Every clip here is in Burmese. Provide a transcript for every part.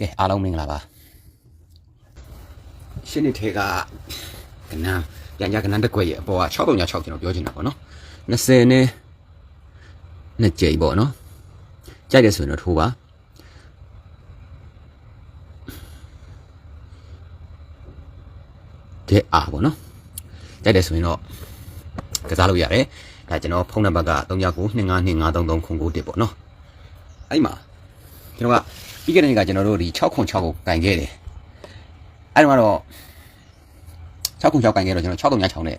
ကဲအားလုံးမင်္ဂလာပါရှင်းနေထဲကကနန်းပြန်ကြကနန်းတစ်ခွက်ရဲ့အပေါ်က6396ကျွန်တော်ပြောချင်တာပေါ့နော်20နဲ့နှစ်ကြိမ်ပေါ့နော်ကြိုက်တယ်ဆိုရင်တော့ထိုးပါတဲ့အားပေါ့နော်ကြိုက်တယ်ဆိုရင်တော့ကစားလို့ရတယ်ဒါကျွန်တော်ဖုန်းနံပါတ်က3992525333ခု9ပေါ့နော်အဲ့မှာကျွန်တော်က ပြီးခဲ့တဲ့နေ့ကကျွန်တော်တို့ဒီ6ခွန်6ကိုကင်ခဲ့တယ်အဲ့တော့ကတော့6ခွန်6ကင်ခဲ့တော့ကျွန်တော်6396နဲ့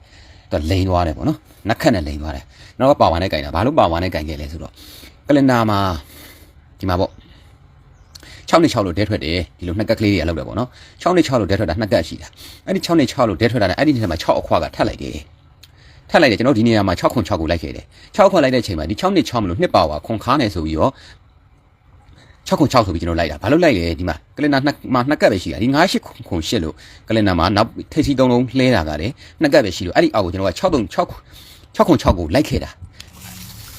တော့လိန်သွားတယ်ပေါ့နော်နက်ခတ်နဲ့လိန်သွားတယ်ကျွန်တော်ကပါဝါနဲ့ကင်တာဘာလို့ပါဝါနဲ့ကင်ခဲ့လဲဆိုတော့ကလင်နာမှာဒီမှာပေါ့6နဲ့6လို့ဒဲထွက်တယ်ဒီလိုနှစ်ကက်ကလေးတွေအလုပ်တယ်ပေါ့နော်6နဲ့6လို့ဒဲထွက်တာနှစ်ကက်ရှိတာအဲ့ဒီ6နဲ့6လို့ဒဲထွက်တာနဲ့အဲ့ဒီနေ့မှာ6အခွာကထပ်လိုက်တယ်ထပ်လိုက်တယ်ကျွန်တော်ဒီနေရာမှာ6ခွန်6ကိုလိုက်ခဲ့တယ်6ခွန်လိုက်တဲ့အချိန်မှာဒီ6နဲ့6မလို့နှစ်ပါဝါခွန်ခါနေဆိုပြီးတော့ 6ခွန်6ဆိုပြီးကျွန်တော်လိုက်တာဘာလို့လိုက်လဲဒီမှာကလင်နာနှစ်မှာနှစ်ကက်ပဲရှိတာဒီ9 8ခွန်8လို့ကလင်နာမှာနောက်ထိပ်စီသုံးလုံးလှဲတာကလည်းနှစ်ကက်ပဲရှိလို့အဲ့ဒီအောက်ကိုကျွန်တော်က6 3 6 6ခွန်6ကိုလိုက်ခဲ့တာ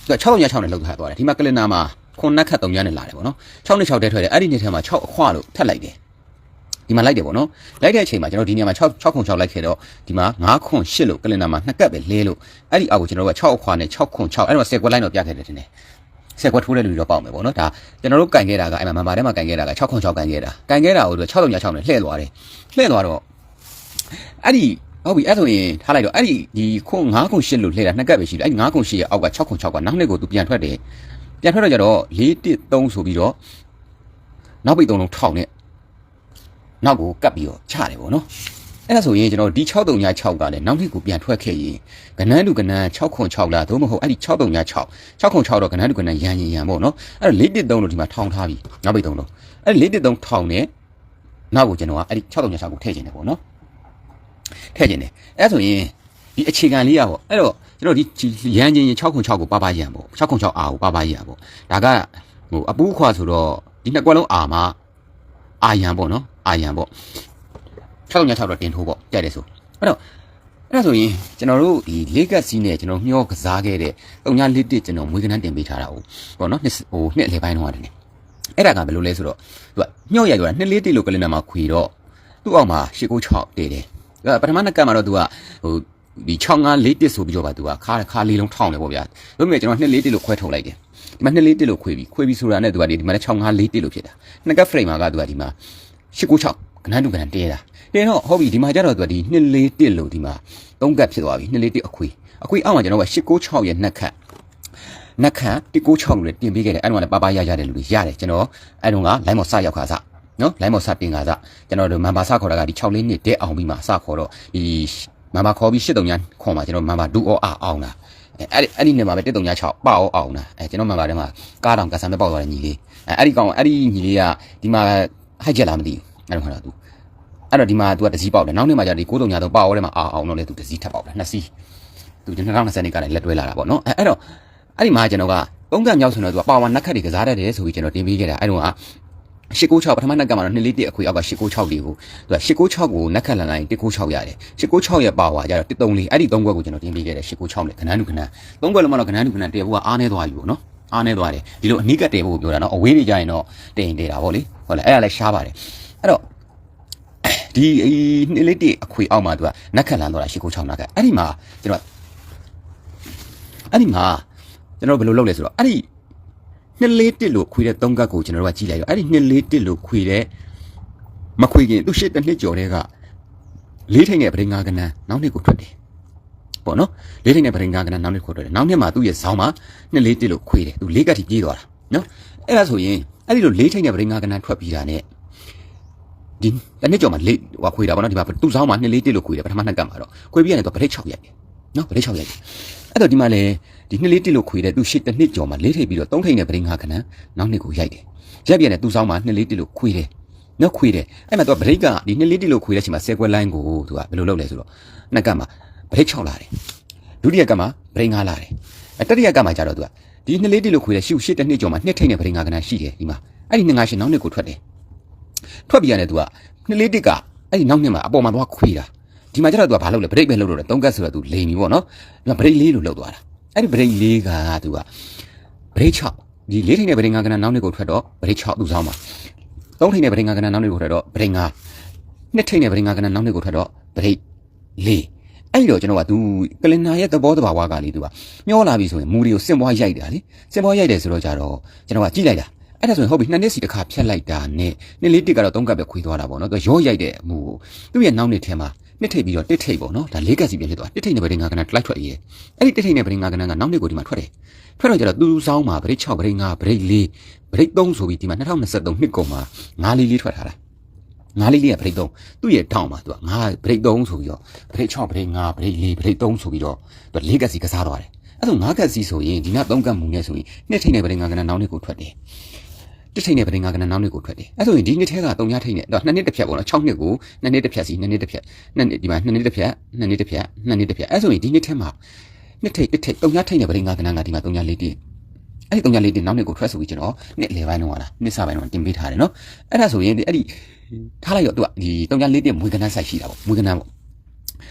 သူက6 3 6နဲ့လောက်ထားသွားတယ်ဒီမှာကလင်နာမှာခွန်နက်ခတ်3ညနဲ့လာတယ်ပေါ့နော်6နဲ့6တဲထွက်တယ်အဲ့ဒီနေ့ထဲမှာ6အခွလို့ထပ်လိုက်တယ်ဒီမှာလိုက်တယ်ပေါ့နော်လိုက်တဲ့အချိန်မှာကျွန်တော်ဒီနေရာမှာ6 6ခွန်6လိုက်ခဲ့တော့ဒီမှာ9ခွန်8လို့ကလင်နာမှာနှစ်ကက်ပဲလဲလို့အဲ့ဒီအောက်ကိုကျွန်တော်က6အခွနဲ့6ခွန်6အဲ့တော့10ခွက်လိုက်တော့ပြခဲ့တယ်တင်တယ် ဆက်ကွက်ထိုးတဲ့လူတွေတော့ပေါက်မယ်ပေါ့နော်ဒါကျွန်တော်တို့ကင်ခဲ့တာကအဲ့မှာမန်ပါထဲမှာကင်ခဲ့တာက6ခွန်6ကင်ခဲ့တာကင်ခဲ့တာကိုသူ6 3 6နဲ့လှည့်သွားတယ်လှည့်သွားတော့အဲ့ဒီဟုတ်ပြီအဲ့ဆိုရင်ထားလိုက်တော့အဲ့ဒီဒီခွန်9ခွန်8လို့လှည့်တာနှစ်ကက်ပဲရှိတယ်အဲ့ဒီ9ခွန်8ရဲ့အောက်က6ခွန်6ကနောက်နှစ်ကိုသူပြန်ထွက်တယ်ပြန်ထွက်တော့ကြတော့4 1 3ဆိုပြီးတော့နောက်ပိတ်3လုံးထောက်နဲ့နောက်ကိုကပ်ပြီးတော့ချတယ်ပေါ့နော် အဲ့ဒါဆိုရင်ကျွန်တော်ဒီ6 3 6ကလည်းနောက်နှစ်ကိုပြန်ထွက်ခဲ့ရင်ကနန်းတူကနန်း6ခွန်6လားသို့မဟုတ်အဲ့ဒီ6 3 6 6ခွန်6တော့ကနန်းတူကနန်းရန်ရင်ရန်ပေါ့နော်အဲ့တော့4 1 3လို့ဒီမှာထောင်ထားပြီနောက်ပိတ်3လုံးအဲ့4 1 3ထောင်နဲ့နောက်ကိုကျွန်တော်ကအဲ့ဒီ6 3 6ကိုထည့်ခြင်းတယ်ပေါ့နော်ထည့်ခြင်းတယ်အဲ့ဆိုရင်ဒီအခြေခံလေးရပေါ့အဲ့တော့ကျွန်တော်ဒီရန်ချင်း6ခွန်6ကိုပါပါရန်ပေါ့6ခွန်6အာကိုပါပါရန်ပေါ့ဒါကဟိုအပူးခွာဆိုတော့ဒီနှစ်ကွက်လုံးအာမအာရန်ပေါ့နော်အာရန်ပေါ့ 6ည6တော့တင်ထိုးပေါ့ကြိုက်တယ်ဆိုအဲ့တော့အဲ့ဒါဆိုရင်ကျွန်တော်တို့ဒီလေးကက်စီးနဲ့ကျွန်တော်မျောကစားခဲ့တဲ့တုံညာလေးတစ်ကျွန်တော်မွေးကနန်းတင်ပေးထားတာဟုတ်ပေါ့နော်နှစ်ဟိုနှစ်လေပိုင်းတော့ရတယ်အဲ့ဒါကဘယ်လိုလဲဆိုတော့သူကမျောရိုက်သွားတာနှစ်လေးတစ်လို့ကလင်နာမှာခွေတော့သူ့အောက်မှာ၈96တည်တယ်အဲ့ပထမနှစ်ကတ်မှာတော့သူကဟိုဒီ6 5 4တစ်ဆိုပြီးတော့ပါသူကခါခါလေးလုံးထောင်းတယ်ပေါ့ဗျာဒါပေမဲ့ကျွန်တော်2 4တစ်လို့ခွဲထုတ်လိုက်တယ်ဒီမှာ2 4တစ်လို့ခွေပြီးခွေပြီးဆိုတာနဲ့သူကဒီမှာ6 5 4တစ်လို့ဖြစ်တာနှစ်ကတ် frame မှာကသူကဒီမှာ896ကနန်းတူကနန်းတဲတာ တင်းတော့ဟုတ်ပြီဒီမှာကျတော့သူကဒီ2 4တစ်လို့ဒီမှာ3ကတ်ဖြစ်သွားပြီ2 4တစ်အခွေအခွေအောက်မှာကျွန်တော်က896ရဲ့နှစ်ခတ်နက်ခတ်196လို့တင်ပေးခဲ့တယ်အဲ့တော့လည်းပါပါရရတဲ့လူတွေရတယ်ကျွန်တော်အဲ့တော့က line မော်စရောက်ခါစနော်လိုင်းမော်စတင်ခါစကျွန်တော်တို့မန်ပါစခေါ်တာကဒီ6လေးနှစ်တဲအောင်ပြီးမှစခေါ်တော့ဒီမန်ပါခေါ်ပြီး83ညခေါ်မှာကျွန်တော်မန်ပါဒူအောအာအောင်လားအဲ့အဲ့ဒီနေ့မှာပဲ136ပေါအောင်လားအဲကျွန်တော်မန်ပါထဲမှာကားတောင်ကဆန်ပဲပေါက်သွားတဲ့ညီလေးအဲအဲ့ဒီကောင်အဲ့ဒီညီလေးကဒီမှာဟိုက်ချက်လားမသိဘူးအဲ့တော့ခါတော့သူ အဲ့တော့ဒီမှာ तू ကတစည်းပေါက်တယ်နောက်နေ့မှာကျဒီ93ည3ပေါအောထဲမှာအာအောင်တော့လေ तू တစည်းထပ်ပေါက်တယ်နှစ်စီး तू 2020နှစ်ကလည်းလက်တွဲလာတာပေါ့နော်အဲအဲ့တော့အဲ့ဒီမှာကျွန်တော်ကသုံးကမြောက်ဆိုတော့ तू ပါဝါနက်ခတ်တွေကစားတတ်တယ်ဆိုပြီးကျွန်တော်တင်ပေးခဲ့တာအဲ့တော့က896ပထမနက်ကမှာတော့2လေးတစ်အခွေအောက်က896လေးကိုသူက896ကိုနက်ခတ်လန်လိုက်196ရတယ်896ရဲ့ပါဝါကျတော့134အဲ့ဒီ3ခွက်ကိုကျွန်တော်တင်ပေးခဲ့တယ်896နဲ့ခဏန်းလူခဏန်း3ခွက်လုံးကတော့ခဏန်းလူခဏန်းတရဘူးကအားနေသွားပြီပေါ့နော်အားနေသွားတယ်ဒီလိုအနိကတည်ဖို့ပြောတာနော်အဝေးနေကြရင်တော့တင်တင်တာပေါ့လေဟုတ်လားအဲ့ဒါလည်းရှားပါတယ်အဲ့တော့ ဒီ2လေးတစ်အခွေအောက်မှာသူကနက်ခတ်လန်သွားတာ896နက်ကအဲ့ဒီမှာကျွန်တော်အဲ့ဒီမှာကျွန်တော်ဘယ်လိုလုပ်လဲဆိုတော့အဲ့ဒီနှစ်လေးတစ်လို့ခွေတဲ့သုံးကတ်ကိုကျွန်တော်တို့ကကြည့်လိုက်တော့အဲ့ဒီနှစ်လေးတစ်လို့ခွေတဲ့မခွေခင်သူရှစ်တစ်နှစ်ကျော်တဲ့ကလေးထိန်ရဲ့ပရိငါကနန်းနောက်နှစ်ကိုထွက်တယ်ပေါ့နော်လေးထိန်ရဲ့ပရိငါကနန်းနောက်နှစ်ကိုထွက်တယ်နောက်နှစ်မှာသူ့ရဲ့ဇောင်းမှာနှစ်လေးတစ်လို့ခွေတယ်သူလေးကတ်ထိပြေးသွားတာနော်အဲ့ဒါဆိုရင်အဲ့ဒီလိုလေးထိန်ရဲ့ပရိငါကနန်းထွက်ပြီးတာ ਨੇ ဒီတနေ့ကျော်မှာလေးဟိုခွေတာပေါ့နော်ဒီမှာသူ့ဇောင်းမှာနှစ်လေးတစ်လို့ခွေတယ်ပထမနှစ်ကတ်မှာတော့ခွေပြီးရတယ်သူဗရိတ်6ရိုက်တယ်နော်ဗရိတ်6ရိုက်တယ်အဲ့တော့ဒီမှာလေဒီနှစ်လေးတစ်လို့ခွေတဲ့သူရှစ်တစ်နှစ်ကျော်မှာလေးထိပ်ပြီးတော့သုံးထိပ်နဲ့ပရင်းငါခဏနောက်နှစ်ကိုရိုက်တယ်ရက်ပြည့်နဲ့သူ့ဆောင်မှာနှစ်လေးတစ်လို့ခွေတယ်နော်ခွေတယ်အဲ့မှာသူကဗရိတ်ကဒီနှစ်လေးတစ်လို့ခွေတဲ့အချိန်မှာဆယ်ကွက်လိုင်းကိုသူကဘယ်လိုလုပ်လဲဆိုတော့နှက်ကမှာဗရိတ်6လာတယ်ဒုတိယကမှာပရင်းငါလာတယ်အဲတတိယကမှာကျတော့သူကဒီနှစ်လေးတစ်လို့ခွေတဲ့ရှုရှစ်တစ်နှစ်ကျော်မှာနှစ်ထိပ်နဲ့ပရင်းငါခဏရှိတယ်ဒီမှာအဲ့ဒီနှစ်ငါရှင်နောက်နှစ်ကိုထွက်တယ် ထွက်ပြီးရတယ်သူကနှစ်လေးတစ်ကအဲ့ဒီနောက်နှစ်မှာအပေါ်မှာသွားခွေတာဒီမှာကျတော့သူကဘာလုပ်လဲဗရိတ်ပဲလုပ်လို့တယ်သုံးကတ်ဆိုတော့သူလိန်ပြီပေါ့နော်ဒီမှာဗရိတ်လေးလို့လုပ်သွားတာအဲ့ဒီဗရိတ်လေးကသူကဗရိတ်6ဒီလေးထိန်တဲ့ဗရိတ်ငါကနနောက်နှစ်ကိုထွက်တော့ဗရိတ်6သူဆောင်ပါသုံးထိပ်နဲ့ပရိငါကဏ္ဍနောက်နှစ်ကိုထွက်တော့ပရိငါနှစ်ထိပ်နဲ့ပရိငါကဏ္ဍနောက်နှစ်ကိုထွက်တော့ပရိလေးအဲ့တော့ကျွန်တော်က तू ကလင်နာရဲ့သဘောတဘာဝကလေ तू ကမျောလာပြီဆိုရင်မူတွေကိုစင်ပွားရိုက်တာလေစင်ပွားရိုက်တယ်ဆိုတော့ကြတော့ကျွန်တော်ကကြည့်လိုက်တာ အဲ့ဒါဆိုရင်ဟုတ်ပြီနှစ်နှစ်စီတစ်ခါဖြတ်လိုက်တာနဲ့နှစ်လေးတစ်ကတော့သုံးကပ်ပဲခွေသွားတာပေါ့နော်သူရောရိုက်တဲ့အမှုကိုသူ့ရဲ့နောက်နှစ်ထဲမှာနှစ်ထိပ်ပြီးတော့တစ်ထိပ်ပေါ့နော်ဒါလေးကပ်စီပြန်ဖြစ်သွားတစ်ထိပ်နဲ့ပရိငါကဏ္ဍလိုက်ထွက်ရေးအဲ့ဒီတစ်ထိပ်နဲ့ပရိငါကဏ္ဍကနောက်နှစ်ကိုဒီမှာထွက်တယ်ထွက်တော့ကြတော့သူ့ဆောင်းမှာပရိ6ပရိ5ပရိ4ပရိ3ဆိုပြီးဒီမှာ2023နှစ်ကုန်မှာ9လေးလေးထွက်ထားတာငါးလေးလေးကဗရိတ်3သူ့ရဲ့ထောင်မှာသူကငါဗရိတ်3ဆိုပြီးတော့ဗရိတ်6ဗရိတ်5ဗရိတ်4ဗရိတ်3ဆိုပြီးတော့သူက၄ကက်စီကစားသွားတယ်အဲ့ဒါ၅ကက်စီဆိုရင်ဒီနောက်3ကက်မူနဲ့ဆိုရင်နှစ်ထိပ်နဲ့ဗရိတ်5ကဏ္ဍနောက်နှစ်ကိုထွက်တယ် တစ်ထိတ်နဲ့ပရင်ကကနနောက်နှစ်ကိုထွက်တယ်အဲ့ဆိုရင်ဒီနှစ်ထဲက၃ညထိတ်နဲ့တော့နှစ်နှစ်တစ်ဖြတ်ပေါ့နော်၆နှစ်ကိုနှစ်နှစ်တစ်ဖြတ်စီနှစ်နှစ်တစ်ဖြတ်နှစ်နှစ်ဒီမှာနှစ်နှစ်တစ်ဖြတ်နှစ်နှစ်တစ်ဖြတ်နှစ်နှစ်တစ်ဖြတ်အဲ့ဆိုရင်ဒီနှစ်ထဲမှာနှစ်ထိတ်တစ်ထိတ်၃ညထိတ်နဲ့ပရင်ကကနကဒီမှာ၃ညလေးတည်းအဲ့ဒီ၃ညလေးတင်နောက်နှစ်ကိုထွက်ဆိုပြီးကျွန်တော်နှစ်လေပိုင်းလောက်လာနှစ်စပိုင်းလောက်တင်ပေးထားတယ်နော်အဲ့ဒါဆိုရင်အဲ့ဒီထားလိုက်တော့သူကဒီ၃ညလေးတင်မွေကနန်းဆိုင်ရှိတာပေါ့မွေကနန်းပေါ့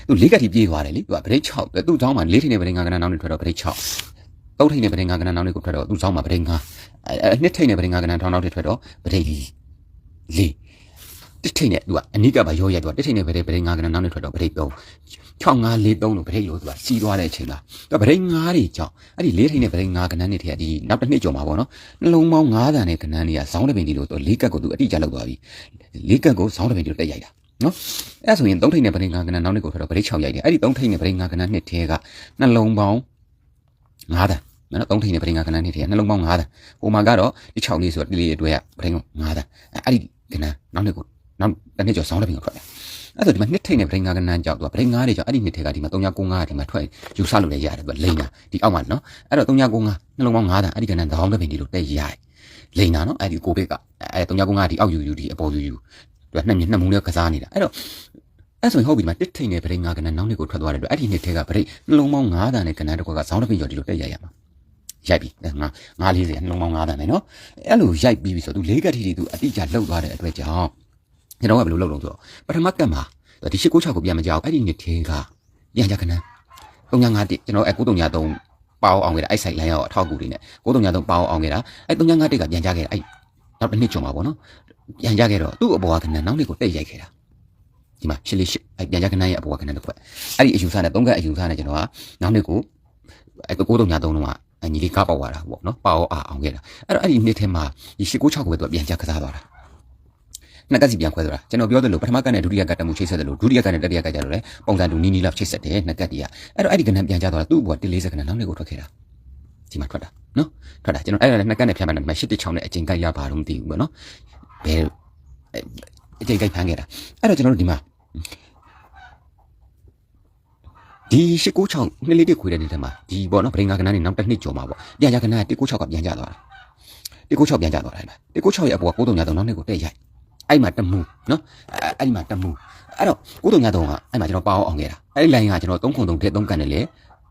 သူလေးကတိပြေးသွားတယ်လေသူကဗရိတ်6သူ့တောင်းမှာလေးထင်းတဲ့ဗရိတ်ငါကနန်းနောက်နေထွက်တော့ဗရိတ်6 တောက်ထိတ်နဲ့ပဒင်ငါကဏ္ဍနောက်လေးကိုထွက်တော့သူ့ဆောင်မှာပဒင်ငါနှစ်ထိတ်နဲ့ပဒင်ငါကဏ္ဍထောင်းနောက်တွေထွက်တော့ပဒင်လီလီတစ်ထိတ်နဲ့သူကအနိကပါရောရက်သူကတစ်ထိတ်နဲ့ပဒင်ပဒင်ငါကဏ္ဍနောက်လေးထွက်တော့ပဒင်သုံး6543လို့ပဒင်လို့သူကစီးသွားတဲ့အချိန်လားသူကပဒင်ငါးတွေကြောင့်အဲ့ဒီလေးထိတ်နဲ့ပဒင်ငါကဏ္ဍနဲ့တည်းကဒီနောက်တစ်နှစ်ကျော်မှာပေါ့နော်နှလုံးပေါင်း9တန်နဲ့ကဏ္ဍနေကဇောင်းတပင်ဒီလို့သူလေးကတ်ကိုသူအတိအကျလောက်သွားပြီလေးကတ်ကိုဇောင်းတပင်ဒီလို့တက်ရိုက်တာနော်အဲ့ဒါဆိုရင်သုံးထိတ်နဲ့ပရိငါကဏ္ဍနောက်နှစ်ကိုထွက်တော့ပရိ6ရိုက်တယ်အဲ့ဒီသုံးထိတ်နဲ့ပရိငါကဏ္ဍနှစ်ထဲကနှလုံးပေါင်း9တန် နော်သုံးထိပ်နဲ့ဗရိတ်5ကနန်းနှစ်ထဲကနှလုံးပေါင်း9တန်ဟိုမှာကတော့ဒီ6လေးဆိုတော့ဒီလေးအတွက်ကဗရိတ်9တန်အဲ့ဒီကနန်းနောက်နှစ်ကိုနောက်တစ်နှစ်ကျော်ဇောင်းတပင်ကိုထွက်တယ်အဲ့ဆိုဒီမှာနှစ်ထိတ်နဲ့ဗရိတ်ငါးကနန်းကြောက်သူကဗရိတ်ငါးတွေကြောင့်အဲ့ဒီနှစ်ထက်ကဒီမှာ3995ဒီမှာထွက်ယူဆလို့လည်းရတယ်သူကလိန်တာဒီအောက်မှာနော်အဲ့တော့3995နှလုံးပေါင်း9တန်အဲ့ဒီကနန်းတောင်းတဲ့ပင်ဒီလိုတက်ရိုက်လိန်တာနော်အဲ့ဒီကိုဘက်ကအဲ့3995ဒီအောက်ယူယူဒီအပေါ်ယူယူသူကနှစ်မြနှစ်မုံလေးကစားနေတာအဲ့တော့အဲ့ဆိုရင်ဟုတ်ပြီဒီမှာတစ်ထိတ်နဲ့ဗရိတ်ငါးကနန်းနောက်နှစ်ကိုထွက်သွားတယ်အတွက်အဲ့ဒီနှစ်ထက်ကဗရိတ်နှလုံးပေါင်း9တန်နဲ့ကနန်းတစ်ခွက်ကဇောင်းတစ်ပင်ကျော်ဒီလိုတက်ရိုက်ရမှာ ရိုက်ပြီငါငါ40နှလုံးပေါင်း9တန်ပဲနော်အဲ့လိုရိုက်ပြီးပြီဆိုသူလေးကတိတီသူအတိအကျလောက်သွားတဲ့အတွက်ကြောင့်ကျွန်တော်ကဘယ်လိုလုပ်လို့ဆိုတော့ပထမကတ်မှာဒီရှိကို6ကိုပြန်မကြောက်အဲ့ဒီနှစ်သေးကပြန်ကြခဏ3951ကျွန်တော်အဲ9393ပေါအောင်ခဲ့တာအဲ့ဆိုင်လိုင်းရောက်အထောက်အကူတွေနဲ့9393ပေါအောင်ခဲ့တာအဲ့3951ကပြန်ကြခဲ့တာအဲ့နောက်တစ်နှစ်ကျော်မှာပေါ့နော်ပြန်ကြခဲ့တော့သူ့အပေါ်ကခဏနောက်နှစ်ကိုတိတ်ရိုက်ခဲ့တာဒီမှာရှစ်လေးရှစ်အဲ့ပြန်ကြခဏရဲ့အပေါ်ကခဏတစ်ခွက်အဲ့ဒီအယူဆနဲ့သုံးကတ်အယူဆနဲ့ကျွန်တော်ကနောက်နှစ်ကိုအဲ့9393လုံးကအ ညီလေးကပေါက်သွားတာပေါ့နော်ပေါအောင်ခဲ့တာအဲ့တော့အဲ့ဒီနှစ်ထဲမှာဒီ896ကိုပဲသူပြန်ကြကစားသွားတာနှစ်ကစီပြန်ခွဲသွားတာကျွန်တော်ပြောသလိုပထမကနဲ့ဒုတိယကတက်မှုချိတ်ဆက်တယ်လို့ဒုတိယကနဲ့တတိယကကြလို့လေပုံစံတူနီးနီးလောက်ချိတ်ဆက်တယ်နှစ်ကတည်းကအဲ့တော့အဲ့ဒီကနန်းပြန်ကြသွားတာသူ့ဘော140ကနန်းနောက်နေ့ကိုထွက်ခဲ့တာဒီမှာထွက်တာနော်ထွက်တာကျွန်တော်အဲ့ဒါလည်းနှစ်ကနဲ့ဖြတ်မှန်းတယ်ဒီမှာ816နဲ့အချိန်ကိုက်ရပါတော့မသိဘူးပေါ့နော်ဘယ်အချိန်ကိုက်ဖမ်းခဲ့တာအဲ့တော့ကျွန်တော်တို့ဒီမှာ ဒီ896နှစ်လေးတစ်ခွေတဲ့နေ့တည်းမှာဒီပေါ့နော်ဗရင်ကကနန်းနေနောက်တစ်နှစ်ကျော်မှာပေါ့ပြန်ကြကနန်း196ကပြန်ကြသွားတာ196ပြန်ကြသွားတယ်196ရဲ့အပေါ်က93ညတော့နောက်နေ့ကိုတက်ရိုက်အဲ့မှာတမူနော်အဲ့ဒီမှာတမူအဲ့တော့93ည3ကအဲ့မှာကျွန်တော်ပါအောင်ခဲ့တာအဲ့ဒီ line ကကျွန်တော်3ခု3ထည့်3ကန်တယ်လေ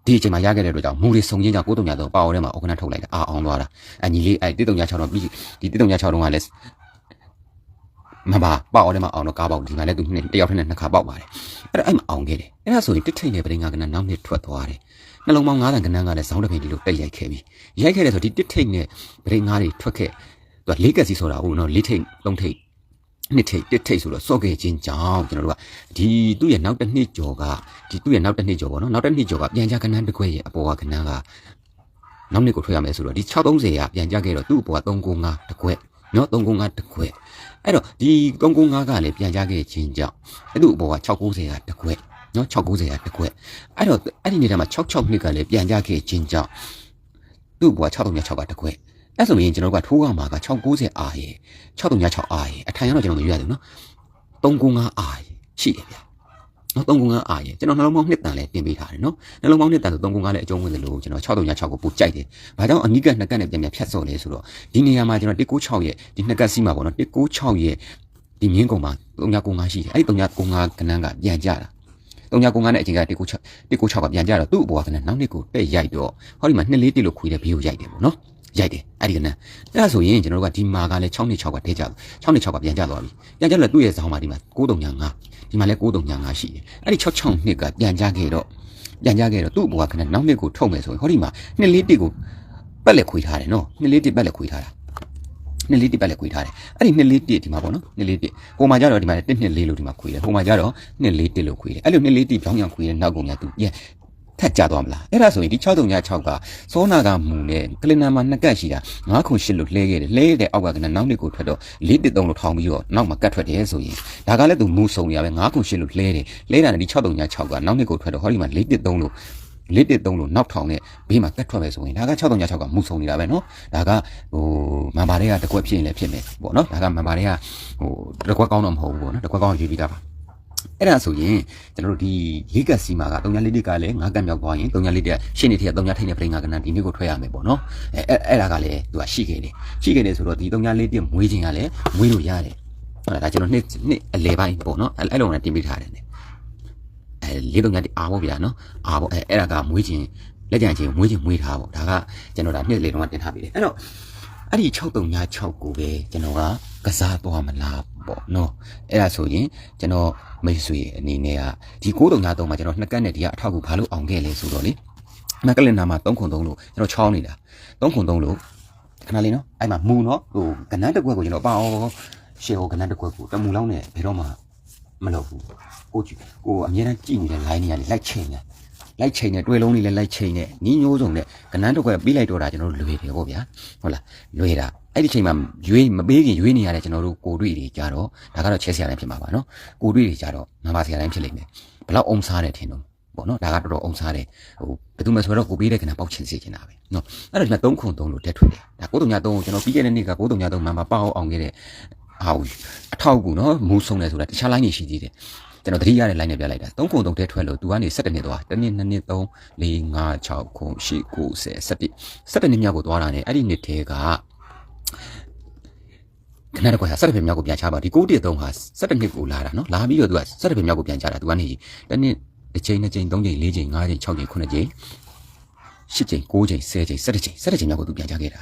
ဒီအချိန်မှာရခဲ့တဲ့အတွက်ကြောင့်မူတွေစုံချင်းကြောင့်93ည3ပါအောင်ထဲမှာအော်ကနထုတ်လိုက်တာအာအောင်သွားတာအညီလေးအဲ့13ည6တော့ပြီးဒီ13ည6တော့ကလည်း မပါပေါက်တယ်မအောင်တော့ကားပေါက်ဒီမှာလည်းသူနှစ်တယောက်ထက်နဲ့နှစ်ခါပေါက်ပါတယ်အဲ့တော့အဲ့မှာအောင်ခဲ့တယ်အဲ့ဒါဆိုရင်တစ်ထိန်နဲ့ပရင်းကကနနောက်နှစ်ထွက်သွားတယ်နှလုံးပေါင်း9000ကနန်းကလည်းဇောင်းတစ်ပိန်ဒီလိုတက်ရိုက်ခဲ့ပြီရိုက်ခဲ့တယ်ဆိုဒီတစ်ထိန်နဲ့ပရင်း9တွေထွက်ခဲ့သူကလေးကက်စီဆိုတာဟုတ်နော်လေးထိန်သုံးထိန်နှစ်ထိတ်တစ်ထိတ်ဆိုတော့စော့ခဲ့ခြင်းကြောင့်ကျွန်တော်တို့ကဒီသူ့ရဲ့နောက်တစ်နှစ်ကျော်ကဒီသူ့ရဲ့နောက်တစ်နှစ်ကျော်ပေါ့နော်နောက်တစ်နှစ်ကျော်ကပြန်ကြကနန်းတစ်ခွဲရဲ့အပေါ်ကကနန်းကနောက်နှစ်ကိုထွက်ရမယ်ဆိုတော့ဒီ630ကပြန်ကြခဲ့တော့သူ့အပေါ်က395တစ်ခွဲနော်395တစ်ခွဲ အဲ့တော့ဒီ395ကလည်းပြန်ကြခဲ့ခြင်းကြောင့်အဲ့သူ့အပေါ်က690ကတစ်ခွဲနော်690ကတစ်ခွဲအဲ့တော့အဲ့ဒီနေ့တည်းမှာ66နှစ်ကလည်းပြန်ကြခဲ့ခြင်းကြောင့်သူ့အပေါ်က636ကတစ်ခွဲအဲ့ဆိုရင်ကျွန်တော်တို့ကထိုးရမှာက690 R ရယ်636 R ရယ်အထိုင်ကတော့ကျွန်တော်မရွရသေးဘူးနော်395 R ရယ်ရှိတယ်ဗျာ နော်395 R ရယ်ကျွန်တော်နှလုံးပေါင်းနှစ်တန်လည်းတင်ပေးထားတယ်နော်နှလုံးပေါင်းနှစ်တန်ဆို395လည်းအကျုံးဝင်တယ်လို့ကျွန်တော်636ကိုပိုကြိုက်တယ်ဘာကြောင့်အနိကနှစ်ကတ်နဲ့ပြန်ပြန်ဖြတ်စော်လဲဆိုတော့ဒီနေရာမှာကျွန်တော်196ရဲ့ဒီနှစ်ကတ်စီးမှာပေါ့နော်196ရဲ့ဒီမြင်းကုံမှာ395ရှိတယ်အဲ့ဒီ395ကနန်းကပြန်ကြတာ395နဲ့အချိန်က196 196ကပြန်ကြတော့သူ့အပေါ်ကလည်းနောက်နှစ်ကိုတဲ့ရိုက်တော့ဟောဒီမှာနှစ်လေးတိလို့ခွေတဲ့ဘေးကိုရိုက်တယ်ပေါ့နော် ရိုက်တယ်အဲ့ဒီကနန်းအဲ့ဒါဆိုရင်ကျွန်တော်တို့ကဒီမာကလည်း6နှစ်6ကတဲကြ6နှစ်6ကပြန်ကြသွားပြီပြန်ကြလို့သူ့ရဲ့ဇောင်းမှာဒီမှာ9395ဒီမှာလည်း9395ရှိတယ်အဲ့ဒီ66နှစ်ကပြန်ကြခဲ့တော့ပြန်ကြခဲ့တော့သူ့ဘဝကနနောက်နှစ်ကိုထုတ်မယ်ဆိုရင်ဟောဒီမှာနှစ်လေးတစ်ကိုပက်လက်ခွေထားတယ်နော်နှစ်လေးတစ်ပက်လက်ခွေထားတာနှစ်လေးတစ်ပတ်လည်းခွေထားတယ်အဲ့ဒီနှစ်လေးတစ်ဒီမှာပေါ့နော်နှစ်လေးတစ်ဟိုမှာကျတော့ဒီမှာတစ်နှစ်လေးလို့ဒီမှာခွေတယ်ဟိုမှာကျတော့နှစ်လေးတစ်လို့ခွေတယ်အဲ့လိုနှစ်လေးတစ်ပြောင်းပြောင်းခွေတဲ့နောက်ကုန်ကသူပြ ထက်ကြသွားမလားအဲ့ဒါဆိုရင်ဒီ6396ကစောနာကမူနဲ့ကလင်နာမှာနှစ်ကတ်ရှိတာ9ခု8လို့လှဲခဲ့တယ်လှဲတဲ့အောက်ကကနောက်နှစ်ကိုထွက်တော့4တစ်3လို့ထောင်ပြီးတော့နောက်မှာကတ်ထွက်တယ်ဆိုရင်ဒါကလည်းသူမူဆုံနေရပဲ9ခု8လို့လှဲတယ်လှဲတာနဲ့ဒီ6396ကနောက်နှစ်ကိုထွက်တော့ဟောဒီမှာ4တစ်3လို့လေးတစ်သုံးလို့နောက်ထောင်နဲ့ဘေးမှာကတ်ထွက်ပဲဆိုရင်ဒါက6396ကမူဆုံနေတာပဲเนาะဒါကဟိုမန်ပါတွေကတကွက်ဖြစ်ရင်လည်းဖြစ်မယ်ပေါ့เนาะဒါကမန်ပါတွေကဟိုတကွက်ကောင်းတော့မဟုတ်ဘူးပေါ့เนาะတကွက်ကောင်းရွေးပြီးသားပါ အဲ့ဒါဆိုရင်ကျွန်တော်တို့ဒီလေးကစီမာက3လေးတက်ကလည်း9ကတ်မြောက်သွားရင်3လေးတက်ရှင်းနေတဲ့အ3ထိနေပရိငါကနန်ဒီနေ့ကိုထွက်ရမယ်ပေါ့နော်အဲအဲ့ဒါကလည်းသူကရှိခဲ့တယ်ရှိခဲ့တယ်ဆိုတော့ဒီ3လေးတက်မွေးခြင်းကလည်းမွေးလို့ရတယ်ဟုတ်လားဒါကျွန်တော်နှစ်နှစ်အလဲပိုင်းပေါ့နော်အဲ့လိုနဲ့တင်ပြထားတယ်အဲလေး3တက်အားပေါ့ဗျာနော်အားပေါ့အဲအဲ့ဒါကမွေးခြင်းလက်ကြံချင်းမွေးခြင်းမွေးထားပေါ့ဒါကကျွန်တော်ဒါနှစ်လေတုန်းကတင်ထားပြီးတယ်အဲ့တော့ အဲ့ဒီ6396ကိုပဲကျွန်တော်ကကစားသွားမလားပေါ့နော်အဲ့ဒါဆိုရင်ကျွန်တော်မိတ်ဆွေအနေနဲ့ကဒီ9353မှာကျွန်တော်နှစ်ကတ်နဲ့ဒီကအထောက်ကိုဘာလို့အောင်ခဲ့လဲဆိုတော့လေမက်ကလင်နာမှာ3ခု3လို့ကျွန်တော်ချောင်းနေတာ3ခု3လို့ခဏလေးနော်အဲ့မှာမူနော်ဟိုကနန်းတစ်ကွက်ကိုကျွန်တော်အပအောင်ရှေဟိုကနန်းတစ်ကွက်ကိုတမူလောင်းနဲ့ဘယ်တော့မှမလုပ်ဘူးကိုကြည့်ကိုအမြဲတမ်းကြည့်နေတဲ့ line တွေကနေလိုက်ချိန်နေ လိုက်ချိန်နဲ့တွဲလုံးလေးလည်းလိုက်ချိန်နဲ့ညီညိုးစုံနဲ့ကနန်းတစ်ခွက်ပြီးလိုက်တော့တာကျွန်တော်တို့လွေတယ်ပေါ့ဗျာဟုတ်လားလွေတာအဲ့ဒီချိန်မှာရွေးမပေးခင်ရွေးနေရတဲ့ကျွန်တော်တို့ကိုတွေ့တွေကြတော့ဒါကတော့ချက်စရာတိုင်းဖြစ်မှာပါနော်ကိုတွေ့တွေကြတော့မမစရာတိုင်းဖြစ်လိမ့်မယ်ဘလောက်အုံစားတယ်ထင်တော့ပေါ့နော်ဒါကတော်တော်အုံစားတယ်ဟိုဘယ်သူမှဆိုတော့ကိုပေးတဲ့ကနပေါက်ချင်စေချင်တာပဲနော်အဲ့တော့ဒီမှာ3ခု3လို့တက်ထွက်တယ်ဒါ93ည3ကိုကျွန်တော်ပြီးခဲ့တဲ့နေ့က93ည3မှမပေါအောင်ခဲ့တဲ့ဟာအထောက်ကူနော်မူးဆုံးတယ်ဆိုတာတခြား line တွေရှိသေးတယ် ကျွန်တော်တတိရတဲ့ line နဲ့ပြလိုက်တာ3ခု3ထဲထွက်လို့သူကနေ7နှစ်သွား1နှစ်2နှစ်3 4 5 6ခု8 9 10 11 11နှစ်မြောက်ကိုသွားတာ ਨੇ အဲ့ဒီနှစ်ထဲကခဏတကွာဆက်တပြင်းမြောက်ကိုပြန်ချပါဒီ9တစ်3ဟာ7နှစ်ကိုလာတာနော်လာပြီးတော့သူက7တပြင်းမြောက်ကိုပြန်ချတာသူကနေတနှစ်တစ်ချိန်နှစ်ချိန်သုံးချိန်လေးချိန်ငါးချိန်၆ချိန်ခုနှစ်ချိန်၈ချိန်၉ချိန်၁၀ချိန်၁၁ချိန်၁၁ချိန်မြောက်ကိုသူပြန်ချခဲ့တာ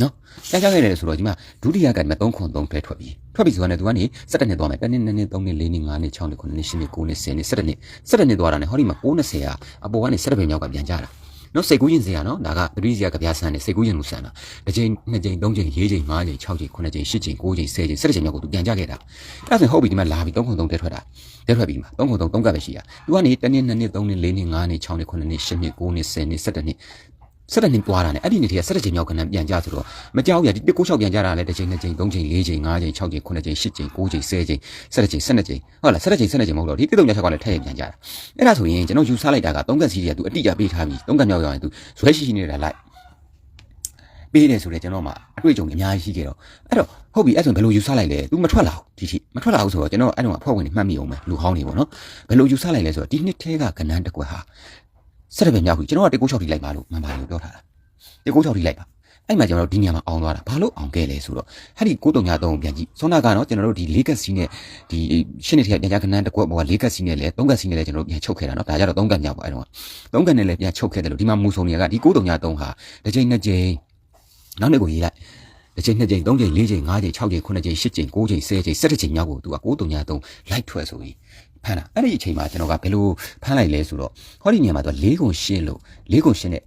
နော်ပြန်ချခဲ့တယ်ဆိုတော့ဒီမှာဒုတိယကမှ3ခွန်3ထဲထွက်ပြီးထွက်ပြီးဆိုတော့ तू ကနေ17နှစ်သွားမယ်1နှစ်2နှစ်3နှစ်4နှစ်5နှစ်6နှစ်9နှစ်10နှစ်9နှစ်10နှစ်17နှစ်17နှစ်သွားတာ ਨੇ ဟောဒီမှာ920อ่ะအပေါ်ကနေ17ပဲမြောက်ကပြန်ချတာနော်စိတ်ကူးရင်စရာနော်ဒါကတတိယကဗျာဆန်နေစိတ်ကူးရင်လို့ဆန်တာတစ်ချိန်နှစ်ချိန်သုံးချိန်လေးချိန်ငါးချိန်၆ချိန်ခုနှစ်ချိန်ရှစ်ချိန်ကိုးချိန်ဆယ်ချိန်၁၇ချိန်မြောက်ကိုသူပြန်ကြခဲ့တာအဲ့ဒါဆိုဟုတ်ပြီဒီမှာလာပြီ၃ခု၃တက်ထွက်တာတက်ထွက်ပြီမှာ၃ခု၃၃ကပ်ပဲရှိရသူကနေတစ်နှစ်နှစ်နှစ်သုံးနှစ်လေးနှစ်ငါးနှစ်၆နှစ်ခုနှစ်နှစ်ရှစ်နှစ်ကိုးနှစ်ဆယ်နှစ်၁၇နှစ် ဆက်တဲ့နှစ်ပွားတာနဲ့အဲ့ဒီနေ့တည်းကဆက်တဲ့ချိန်မြောက်ကနပြန်ကြဆိုတော့မကြောက်ရဒီ16ပြန်ကြတာလဲတစ်ချိန်နှစ်ချိန်သုံးချိန်လေးချိန်ငါးချိန်6ချိန်9ချိန်10ချိန်9ချိန်10ချိန်17ချိန်12ချိန်ဟုတ်လား17ချိန်12ချိန်မဟုတ်တော့ဒီတိတုံညချက်ကလည်းထည့်ရပြန်ကြတာအဲ့ဒါဆိုရင်ကျွန်တော်ယူဆလိုက်တာက3ကက်စီးတွေကသူအတိအကျပေးထားပြီ3ကက်မြောက်ရောက်ရင်သူဇွဲရှိရှိနေတာလိုက်ပေးတယ်ဆိုတော့ကျွန်တော်မှအတွေ့အကြုံအများကြီးရှိခဲ့တော့အဲ့တော့ဟုတ်ပြီအဲ့ဆိုဘယ်လိုယူဆလိုက်လဲ तू မထွက်လာဘူးဒီထိမထွက်လာဘူးဆိုတော့ကျွန်တော်အဲ့တော့အဖွဲ့ဝင်တွေမှတ်မိအောင်မယ်လူဟောင်းတွေပေါ့နော်ဘယ်လိုယူဆလိုက်လဲဆိုတော့ဒီနှစ်ထဲကကနန်းတစ်ကွက်ဟာ ဆက်ရပဲမြောက်ပြီကျွန်တော်ကတေကို6ထိလိုက်ပါလို့မှန်ပါတယ်လို့ပြောထားတာတေကို6ထိလိုက်ပါအဲ့မှာကျွန်တော်တို့ဒီညမှာအောင်သွားတာဘာလို့အောင်ခဲ့လဲဆိုတော့ဟဲ့ဒီ933ပြန်ကြည့်ဆောနာကတော့ကျွန်တော်တို့ဒီ၄ကက်စီနဲ့ဒီရှင်းနေတဲ့ပြန်ကြကနန်းတစ်ကွက်ပေါ်က၄ကက်စီနဲ့လဲ၃ကက်စီနဲ့လဲကျွန်တော်တို့ပြန်ချုပ်ခဲ့တာเนาะဒါကြတော့၃ကက်မြောက်ပါအဲ့တော့၃ကက်နဲ့လဲပြန်ချုပ်ခဲ့တယ်လို့ဒီမှာမူဆုံတွေကဒီ933ဟာတစ်ချိန်နှစ်ချိန်နောက်နေ့ကိုရေးလိုက်တစ်ချိန်နှစ်ချိန်သုံးချိန်လေးချိန်ငါးချိန်၆ချိန်ခုနှစ်ချိန်ရှစ်ချိန်ကိုးချိန်ဆယ်ချိန်၁၇ချိန်မြောက်ကိုသူက933လိုက်ထွက်ဆိုပြီး ဖမ်းတာအဲ့ဒီအချိန်မှာကျွန်တော်ကဘယ်လိုဖမ်းလိုက်လဲဆိုတော့ဟောဒီနေရာမှာသူက၄ခုရှင်းလို့၄ခုရှင်းတဲ့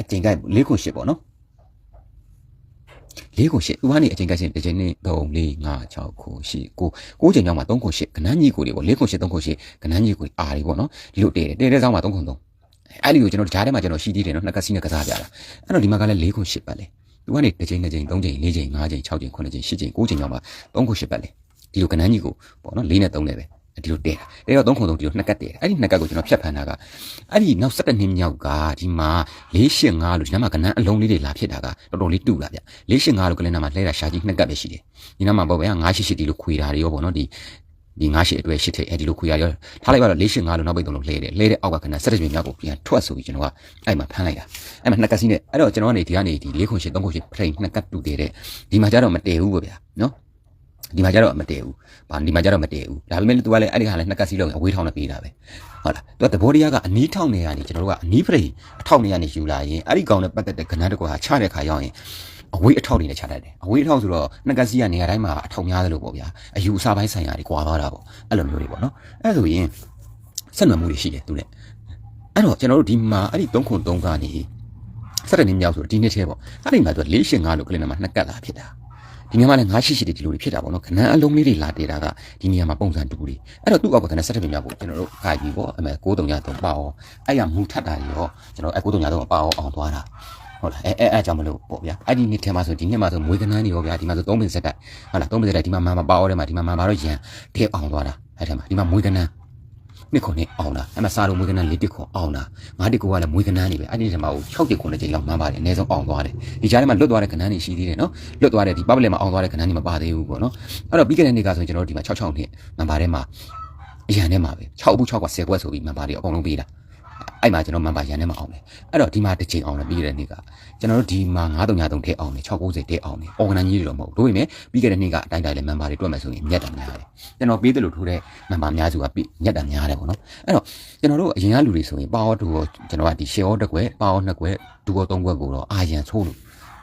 အချိန်က၄ခုရှင်းပေါ့နော်၄ခုရှင်းသူကနေအချိန်ကရှင်းတစ်ချိန်နဲ့3 4 5 6ခု8 9 9ချိန်မြောက်မှာ3ခုရှင်းကနန်းကြီးကိုတွေပေါ့၄ခုရှင်း3ခုရှင်းကနန်းကြီးကိုအာတွေပေါ့နော်ဒီလိုတည်တယ်တည်တဲ့ဆောင်မှာ3ခု3အဲ့ဒီကိုကျွန်တော်ကြားထဲမှာကျွန်တော်ရှိသေးတယ်နော်နှစ်ကစီးနဲ့ကစားပြတာအဲ့တော့ဒီမှာကလည်း၄ခုရှင်းပတ်လေသူကနေတစ်ချိန်နှစ်ချိန်သုံးချိန်လေးချိန်ငါးချိန်၆ချိန်ခုနှစ်ချိန်ရှစ်ချိန်ကိုးချိန်ရောက်မှာသုံးခုရှစ်ပတ်လေဒီလိုကနန်းကြီးကိုပေါ့နော်၄နဲ့၃နဲ့ပဲ ဒီလိုတဲတာတဲတော့3ခု3ဒီလိုနှစ်ကတ်တဲအဲ့ဒီနှစ်ကတ်ကိုကျွန်တော်ဖြတ်ဖမ်းတာကအဲ့ဒီနောက်17နှစ်မြောက်ကဒီမှာ485လို့ဒီနားမှာကနန်းအလုံးလေးတွေလာဖြစ်တာကတော်တော်လေးတူလာဗျ485လို့ကလင်းနားမှာလှဲတာရှာကြီးနှစ်ကတ်ပဲရှိတယ်ဒီနားမှာပေါ့ဗျာ988ဒီလိုခွေတာတွေရောပေါ့နော်ဒီဒီ98အတွက်8ထိပ်အဲ့ဒီလိုခွေရရောထားလိုက်ပါတော့485လို့နောက်ပိတ်သုံးလို့လှဲတယ်လှဲတဲ့အောက်ကခဏ17နှစ်မြောက်ကိုပြန်ထွက်ဆိုပြီးကျွန်တော်ကအဲ့မှာဖမ်းလိုက်တာအဲ့မှာနှစ်ကတ်စီးနဲ့အဲ့တော့ကျွန်တော်ကနေဒီကနေဒီ4ခု8 3ခု8ဖရိတ်နှစ်ကတ်တူတယ်တဲ့ဒီမှာကျတော့မတည်ဘူးပေါ့ဗျာနော် ဒီမှာကျတော့မတည့်ဘူးဗာဒီမှာကျတော့မတည့်ဘူးဒါပေမဲ့သူကလည်းအဲ့ဒီခါလည်းနှစ်ကပ်စီးတော့အဝေးထောင်းနဲ့ပေးတာပဲဟုတ်လားသူကသဘောတရားကအနီးထောင်းနေရနေကျွန်တော်တို့ကအနီးပရိအထောက်နေရနေယူလာရင်အဲ့ဒီကောင်နဲ့ပတ်သက်တဲ့ကဏ္ဍတစ်ခုဟာချတဲ့ခါရောက်ရင်အဝေးအထောက်တွေနဲ့ခြားတတ်တယ်အဝေးအထောက်ဆိုတော့နှစ်ကစီးကနေရာတိုင်းမှာအထောက်များသလိုပေါ့ဗျာအယူအဆပိုင်းဆိုင်ရာတွေကွာသွားတာပေါ့အဲ့လိုမျိုးတွေပေါ့နော်အဲ့ဆိုရင်ဆက်နွယ်မှုတွေရှိတယ်သူနဲ့အဲ့တော့ကျွန်တော်တို့ဒီမှာအဲ့ဒီ3ခု3ကနေဆက်တဲ့နည်းမြောက်ဆိုတော့ဒီနှစ်သေးပေါ့အဲ့ဒီမှာသူ၄ရှင်5လို့ကလင်နာမှာနှစ်ကတ်လာဖြစ်တာ ဒီနေရာမှာလည်းငါးရှိရှိတွေဒီလိုတွေဖြစ်တာပေါ့နော်ခဏအလုံးလေးတွေလာတေတာကဒီနေရာမှာပုံစံတူတွေအဲ့တော့သူ့အောက်ကခဏဆက်ထပ်ပြများပေါ့ကျွန်တော်တို့ခါကြီးပေါ့အမေ9303ပါအောင်အဲ့ရမူထပ်တာတွေရောကျွန်တော်အဲ့9303ပါအောင်အောင်သွားတာဟုတ်လားအဲအဲအဲကြောင့်မလို့ပေါ့ဗျာအဲ့ဒီနေ့ထဲမှာဆိုဒီနေ့မှာဆိုမွေးကနန်းတွေရောဗျာဒီမှာဆို3ပင်ဆက်တိုက်ဟုတ်လား3ပင်ဆက်တိုက်ဒီမှာမမပါအောင်တယ်မှာဒီမှာမပါတော့ရန်ထဲအောင်သွားတာအဲ့ထဲမှာဒီမှာမွေးကနန်း နှစ်ခုနဲ့အောင်တာအဲ့မှာစားလို့မွေးကနန်း၄တစ်ခုအောင်တာငါးတစ်ခုကလည်းမွေးကနန်းနေပဲအဲ့ဒီထဲမှာ6တစ်ခုနဲ့ချိန်လောက်မှန်းပါတယ်အနည်းဆုံးအောင်သွားတယ်ဒီကြားထဲမှာလွတ်သွားတဲ့ကနန်းတွေရှိသေးတယ်နော်လွတ်သွားတဲ့ဒီ public မှာအောင်သွားတဲ့ကနန်းတွေမပါသေးဘူးပေါ့နော်အဲ့တော့ပြီးခဲ့တဲ့နေ့ကဆိုရင်ကျွန်တော်တို့ဒီမှာ66နှစ်မန်ပါထဲမှာအရန်ထဲမှာပဲ6ဘူး6က10ဘွဲဆိုပြီးမန်ပါတွေအကုန်လုံးပေးတာ အဲ့မှာကျွန်တော်မန်ပါရန်ထဲမှာအောင်တယ်အဲ့တော့ဒီမှာတစ်ချိန်အောင်တယ်ပြီးခဲ့တဲ့နေ့ကကျွန်တော်တို့ဒီမှာ9353ထဲအောင်တယ်690ထဲအောင်တယ် organ ကြီးတွေတော့မဟုတ်ဘူးတို့ပေမဲ့ပြီးခဲ့တဲ့နေ့ကအတိုင်းတိုင်းလည်းမန်ပါတွေတွက်မယ်ဆိုရင်မြတ်တာများတယ်ကျွန်တော်ပေးတယ်လို့ထိုးတဲ့မန်ပါများစုကမြတ်တာများတယ်ပေါ့နော်အဲ့တော့ကျွန်တော်တို့အရင်ကလူတွေဆိုရင်ပါအောတူကိုကျွန်တော်ကဒီ share တစ်ခွက်ပါအောနှစ်ခွက်ဒူအောသုံးခွက်ကိုတော့အာရန်ဆိုးလို့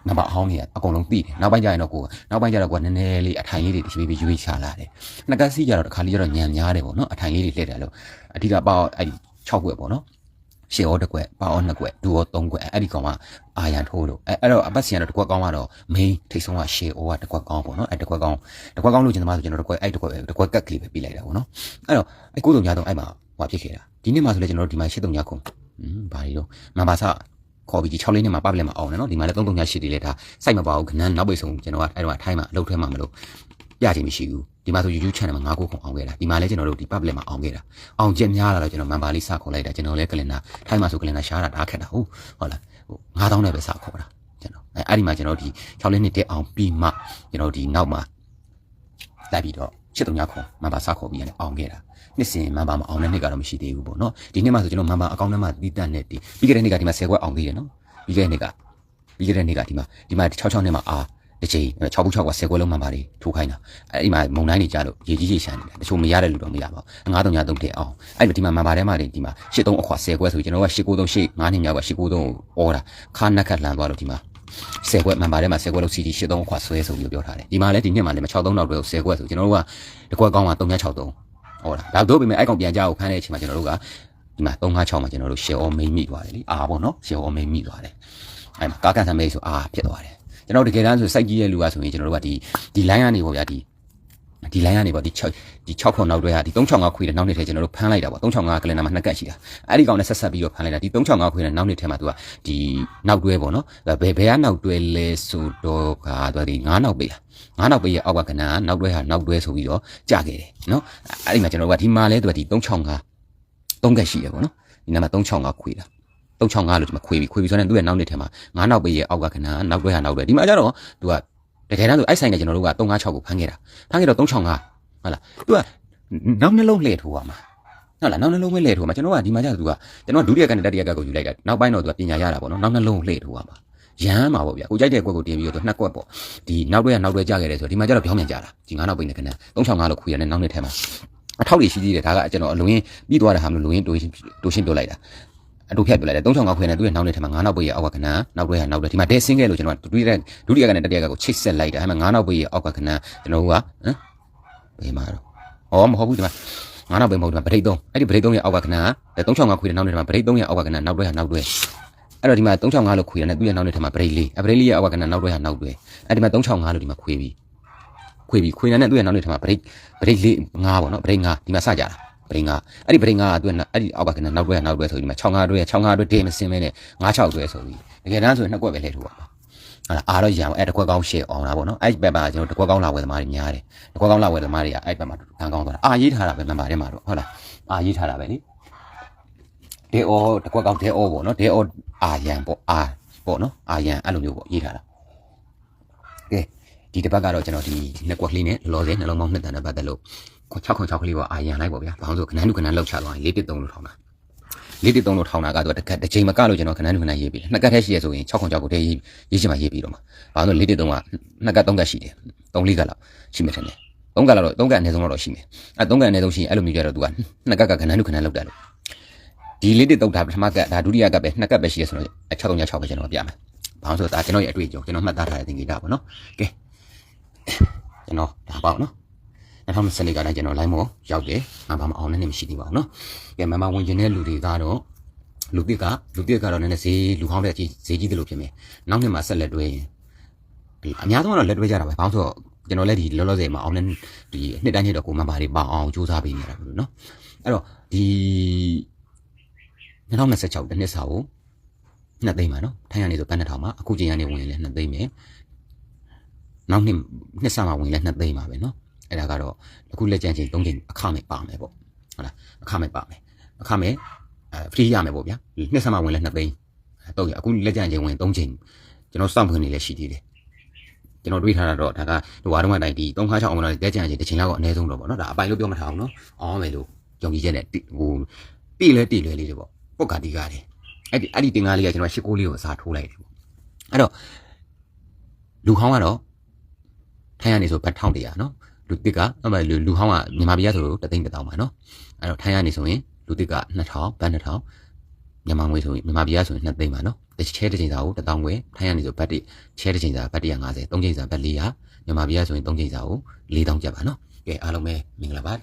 နံပါတ်အဟောင်းကြီးအကုန်လုံးသိတယ်နောက်ပိုင်းကျရင်တော့ကိုနောက်ပိုင်းကျတော့ကိုကနည်းနည်းလေးအထိုင်လေးတွေတစ်ပြေးပြေးရွေးချလာတယ်နှစ်ကစီးကျတော့တစ်ခါလေးကျတော့ညံများတယ်ပေါ့နော်အထိုင်လေးတွေလှည့်တယ်လို့အဓိကပေါ့အဲ့ဒီ6ခွက်ပေါ့နော် ရှေအောတစ်ခွက်ပါအောနှစ်ခွက်ဒူအောသုံးခွက်အဲ့ဒီကောင်ကအာရန်ထိုးလို့အဲ့အဲ့တော့အပတ်စီကတော့တစ်ခွက်ကောင်းကတော့ main ထိတ်ဆုံးကရှေအောကတစ်ခွက်ကောင်းပေါ့နော်အဲ့တစ်ခွက်ကောင်းတစ်ခွက်ကောင်းလို့ကျွန်တော်ဆိုကျွန်တော်တစ်ခွက်အဲ့တစ်ခွက်တစ်ခွက်ကက်ကလေးပဲပြလိုက်တာပေါ့နော်အဲ့တော့အဲ့ကိုးစုံညာတော့အဲ့မှာဟိုဖြစ်ခဲ့တာဒီနေ့မှဆိုလဲကျွန်တော်တို့ဒီမှာရှစ်တုံညာခုံอืมဘာတွေတော့မဘာစာခေါ်ပြီးဒီ6လေးနဲ့မှာပပလက်မှာအောင်တယ်နော်ဒီမှာလည်း3 3ည8တွေလည်းဒါစိုက်မပါဘူးခဏနောက်ပိတ်ဆုံးကျွန်တော်ကအဲ့တော့အထိုင်းမှာအလုပ်ထဲမှာမလို့ပြချင်မရှိဘူး ဒီမှာဆို YouTube channel မှာ9ခုခုအောင်ခဲ့တာဒီမှာလည်းကျွန်တော်တို့ဒီ public မှာအောင်ခဲ့တာအောင်ချက်များလာတော့ကျွန်တော် member လေးစခေါ်လိုက်တာကျွန်တော်လည်းကလင်နာထိုင်းမှာဆိုကလင်နာရှားတာဒါခက်တာဟုတ်ဟုတ်လားဟို9000နဲ့ပဲစခေါ်တာကျွန်တော်အဲအဲ့ဒီမှာကျွန်တော်ဒီ6လေးနှစ်တက်အောင်ပြီးမှကျွန်တော်ဒီနောက်မှာလိုက်ပြီးတော့ရှစ်တုံညခု member စခေါ်ပြီးရတယ်အောင်ခဲ့တာနှစ်စဉ်မန်ပါမအောင်တဲ့နှစ်ကတော့မရှိသေးဘူးပေါ့နော်ဒီနှစ်မှဆိုကျွန်တော်မန်ပါအကောင့်ထဲမှာတီးတန့်နေတီးပြီးခဲ့တဲ့နှစ်ကဒီမှာ10ခွက်အောင်သေးတယ်နော်ပြီးခဲ့တဲ့နှစ်ကပြီးခဲ့တဲ့နှစ်ကဒီမှာဒီမှာ66နှစ်မှာအာ တစ်ချိန်6ဘူး6က10ခွက်လုံးမှန်ပါလေထိုးခိုင်းတာအဲ့ဒီမှာမုံတိုင်းနေကြလို့ရေကြီးရေရှမ်းနေတာတချို့မရတဲ့လူတော့မရပါဘူး9 3 3တက်အောင်အဲ့ဒီဒီမှာမှန်ပါထဲမှာဒီမှာ8 3အခွာ10ခွက်ဆိုကျွန်တော်က8 9 3 8 9နှစ်မြောက်က8 9 3ကိုဩတာခါနက်ခတ်လန်သွားလို့ဒီမှာဆယ်ခွက်မှန်ပါတယ်မှာဆယ်ခွက်လို့ CD 83ခွာဆွဲဆိုပြီးပြောထားတယ်ဒီမှာလည်းဒီနှစ်မှာလည်း63နောက်တော့ဆယ်ခွက်ဆိုကျွန်တော်တို့ကတကွက်ကောင်းမှာ363ဟုတ်လားဒါတို့ပေမဲ့အဲ့ကောင်ပြန်ကြအောင်ခန်းတဲ့အချိန်မှာကျွန်တော်တို့ကဒီမှာ356မှာကျွန်တော်တို့ share or main မိသွားတယ်လीအာပေါ့နော် share or main မိသွားတယ်အဲ့မှာကားကန်ဆန်မိတ်ဆိုအာဖြစ်သွားတယ် ကျွန်တော်တကယ်တမ်းဆိုစိုက်ကြီးရဲ့လူကဆိုရင်ကျွန်တော်တို့ကဒီဒီ line ကနေပေါ့ဗျာဒီဒီ line ကနေပေါ့ဒီ6ဒီ6ခွန်နောက်တွဲဟာဒီ365ခွေတဲ့နောက်နှစ်ထဲကျွန်တော်တို့ဖမ်းလိုက်တာပေါ့365ကလန်နာမှာနှစ်ကတ်ရှိတာအဲ့ဒီကောင်နဲ့ဆက်ဆက်ပြီးတော့ဖမ်းလိုက်တာဒီ365ခွေတဲ့နောက်နှစ်ထဲမှာသူကဒီနောက်တွဲပေါ့နော်ဘယ်ဘယ်ကနောက်တွဲလဲဆိုတော့ကသူကဒီ9နောက်ပေးတာငါးနောက်ပေးရအောက်ကကနန်းနောက်တွဲဟာနောက်တွဲဆိုပြီးတော့ကြာခဲ့တယ်နော်အဲ့ဒီမှာကျွန်တော်တို့ကဒီမှာလဲသူကဒီ365 3ကက်ရှိတယ်ပေါ့နော်ဒီနားမှာ365ခွေတာ 365လို့ဒီမှာခွေပြီးခွေပြီးဆိုတော့သူ့ရဲ့နောက်နှစ်ထဲမှာငါးနောက်ပေးရအောက်ကကနန်းနောက်တွဲဟာနောက်တွဲဒီမှာကျတော့သူကတကယ်တမ်းဆိုအဲ့ဆိုင်ကကျွန်တော်တို့က356ကိုဖမ်းခဲ့တာဖမ်းခဲ့တော့365ဟုတ်လားသူကနောက်နှလုံးလှည့်ထိုးရမှာဟုတ်လားနောက်နှလုံးပဲလှည့်ထိုးမှာကျွန်တော်ကဒီမှာကျသူကကျွန်တော်ဒုတိယကနေတတိယကကိုယူလိုက်တာနောက်ပိုင်းတော့သူကပညာရတာပေါ့နော်နောက်နှလုံးလှည့်ထိုးရမှာရမ်းမှာပေါ့ဗျာကိုကြိုက်တဲ့ကွက်ကိုတင်ပြီးတော့နှစ်ကွက်ပေါ့ဒီနောက်တွဲကနောက်တွဲကြခဲ့တယ်ဆိုတော့ဒီမှာကျတော့ပြောင်းပြန်ကြတာဒီငါးနောက်ပိတ်နေခဏ365လို့ခွေရတယ်နောက်နှစ်ထဲမှာအထောက်တွေရှိသေးတယ်ဒါကကျွန်တော်အလုံးရင်းပြီးသွားတဲ့ဟာမလို့လုံးရင်းတိုးရှင်းတိုးရှင်းပြောလိုက်တာ အတူဖြတ်ပြလိုက်တယ်365ခွေနဲ့သူ့ရဲ့နောက်နှစ်ထဲမှာ9နောက်ပိတ်ရအောက်ကခဏနောက်တွဲဟာနောက်တွဲဒီမှာဒဲဆင်းခဲ့လို့ကျွန်တော်ဒုတိယဒုတိယကနေတတိယကကိုချိတ်ဆက်လိုက်တာအဲမှာ9နောက်ပိတ်ရအောက်ကခဏကျွန်တော်ကဟမ်ဘယ်မှာတော့ဩမဟုတ်ဘူးဒီမှာငါးနောက်ပဲမဟုတ်ဒီမှာဗရိတ်3အဲ့ဒီဗရိတ်3ရဲ့အောက်ကခဏ365ခွေတဲ့နောက်နှစ်ထဲမှာဗရိတ်3ရဲ့အောက်ကခဏနောက်တွဲဟာနောက်တွဲအဲ့တော့ဒီမှာ365လို့ခွေရတယ်သူ့ရဲ့နောက်နှစ်ထဲမှာဗရိတ်4အဗရိတ်4ရဲ့အောက်ကခဏနောက်တွဲဟာနောက်တွဲအဲ့ဒီမှာ365လို့ဒီမှာခွေပြီးခွေပြီးခွေနေတဲ့သူ့ရဲ့နောက်နှစ်ထဲမှာဗရိတ်ဗရိတ်4 5ပေါ့နော်ဗရိတ်5ဒီမှာစကြတာ ဗရိတ်5အဲ့ဒီဗရိတ်5ကသူကအဲ့ဒီအောက်ကခဏနောက်တွဲဟာနောက်တွဲဆိုဒီမှာ65တွဲ65တွဲဒေးမစင်းမဲနဲ့96တွဲဆိုပြီးတကယ်တမ်းဆိုရင်နှစ်ကွက်ပဲလဲထိုးပါဟာအားတော့ရအောင်အဲ့တကွက်ကောင်းရှေ့အောင်တာပေါ့နော်အဲ့ဘက်မှာကျွန်တော်တကွက်ကောင်းလာဝယ်သမားတွေများတယ်တကွက်ကောင်းလာဝယ်သမားတွေကအဲ့ဘက်မှာတန်းကောင်းသွားတာအာရေးထားတာပဲမန်ပါထဲမှာတော့ဟုတ်လားအာရေးထားတာပဲလေဒေအောတကွက်ကောင်းဒေအောပေါ့နော်ဒေအောအာယံပေါ့အာပေါ့နော်အာယံအဲ့လိုမျိုးပေါ့ရေးထားတာကဲဒီတစ်ပတ်ကတော့ကျွန်တော်ဒီနှစ်ကွက်လေးနဲ့လောလောဆယ်နှလုံးပေါင်းနှစ်တန်နဲ့ပတ်သက်လို့ 606ကလေးပေါ့အာယံလိုက်ပေါ့ဗျာဘာလို့ဆိုခဏန်းလူခဏန်းလောက်ချသွားရင်၄တစ်3လို့ထောင်းတာလေးတစ်သုံးလို့ထောင်းတာကတော့တကတစ်ချိန်မကလို့ကျွန်တော်ခဏန်းခဏန်းရေးပြီးနှစ်ကတ်ထဲရှိရဆိုရင်6ခွန်6ကိုတည်းရေးရေးချင်မှရေးပြီးတော့မှာဘာလို့လေးတစ်သုံးကနှစ်ကတ်သုံးကတ်ရှိတယ်သုံးလေးကတ်လောက်ရှိမှထင်တယ်သုံးကတ်လောက်တော့သုံးကတ်အနည်းဆုံးတော့ရှိမယ်အဲသုံးကတ်အနည်းဆုံးရှိရင်အဲ့လိုမျိုးကြတော့ तू ကနှစ်ကတ်ကခဏန်းခဏန်းလောက်တယ်လို့ဒီလေးတစ်သုံးဒါပထမကတ်ဒါဒုတိယကတ်ပဲနှစ်ကတ်ပဲရှိရဆိုတော့6 3 6ပဲကျွန်တော်ပြမယ်ဘာလို့ဆိုတော့ဒါကျွန်တော်ရဲ့အတွေ့အကြုံကျွန်တော်မှတ်သားထားတဲ့သင်္ကေတပေါ့နော်ကဲကျွန်တော်ဒါပေါ့နော် 2024ကလည်းကျွန်တော် line မောရောက်တယ်။ဘာမှမအောင်နဲ့မရှိသေးပါဘူးเนาะ။ကဲမမဝင်ကျင်တဲ့လူတွေကတော့လူတစ်ကလူတစ်ကတော့နည်းနည်းဈေးလူဟောင်းတဲ့ဈေးကြီးတယ်လို့ဖြစ်မယ်။နောက်နှစ်မှာဆက်လက်တွဲရင် ဒီအများဆုံးကတော့လက်တွဲကြတာပဲဘာလို့ဆိုတော့ကျွန်တော်လည်းဒီလောလောဆယ်မှာအောင်တဲ့ဒီနှစ်တိုင်းနှစ်တော့ကိုမမတွေပေါအောင်စူးစမ်းပေးနေတာဘူးเนาะအဲ့တော့ဒီ2026တနှစ်စာကိုနှစ်သိမ့်ပါเนาะထိုင်းရနေဆိုပန်းတစ်ထောင်မှာအခုချိန်ကနေဝင်ရင်လည်းနှစ်သိမ့်မယ်နောက်နှစ်နှစ်စာမှာဝင်လည်းနှစ်သိမ့်ပါပဲเนาะ အဲ့ဒါကတော့အခုလက်ကျန်ချိန်၃ချိန်အခမဲ့ပါမယ်ပေါ့ဟုတ်လားအခမဲ့ပါမယ်အခမဲ့အဲ free ရမယ်ပေါ့ဗျာဒီနှစ်စာမှာဝင်လည်းနှစ်သိမ့်တော့ရအခုလက်ကျန်ချိန်ဝင်၃ချိန်ကျွန်တော်စောင့်ဖွင့်နေလည်းရှိသေးတယ်ကျွန်တော်တွေးထားတာတော့ဒါကဟိုအားလုံးအတိုင်းဒီ3ခါ6အောင်မလို့တက်ကြံချင်းတစ်ချိန်လောက်တော့အနည်းဆုံးတော့ဗောနော်ဒါအပိုင်လို့ပြောမထားအောင်နော်အောင်မယ်လို့ယုံကြည်ချက်နဲ့တိဟိုတိလဲတိလဲလေးတွေဗောပုတ်ကတိကားတယ်အဲ့ဒီအဲ့ဒီတင်ကားလေးကကျွန်တော်ရှစ်ကိုလေးကိုအစားထိုးလိုက်တယ်ဗောအဲ့တော့လူဟောင်းကတော့ထိုင်းရနေဆိုဘတ်1100နော် လူတစ်ကအမလူလူဟောင်းကမြန်မာပြည်ကဆိုတသိန်းတစ်တောင်းပါနော်အဲ့တော့ထိုင်းရနေဆိုရင်လူတစ်က2000ဘတ်2000မြန်မာငွေဆိုရင်မြန်မာပြည်ကဆိုရင်2သိန်းပါနော်တစ်ချဲတစ်ချိန်စာကို1000ငွေထိုင်းရနေဆိုဘတ်တစ်ချဲတစ်ချိန်စာဘတ်150 3ချိန်စာဘတ်400မြန်မာပြည်ကဆိုရင်3ချိန်စာကို4000ကျပ်ပါနော်ကဲအားလုံးပဲမင်္ဂလာပါ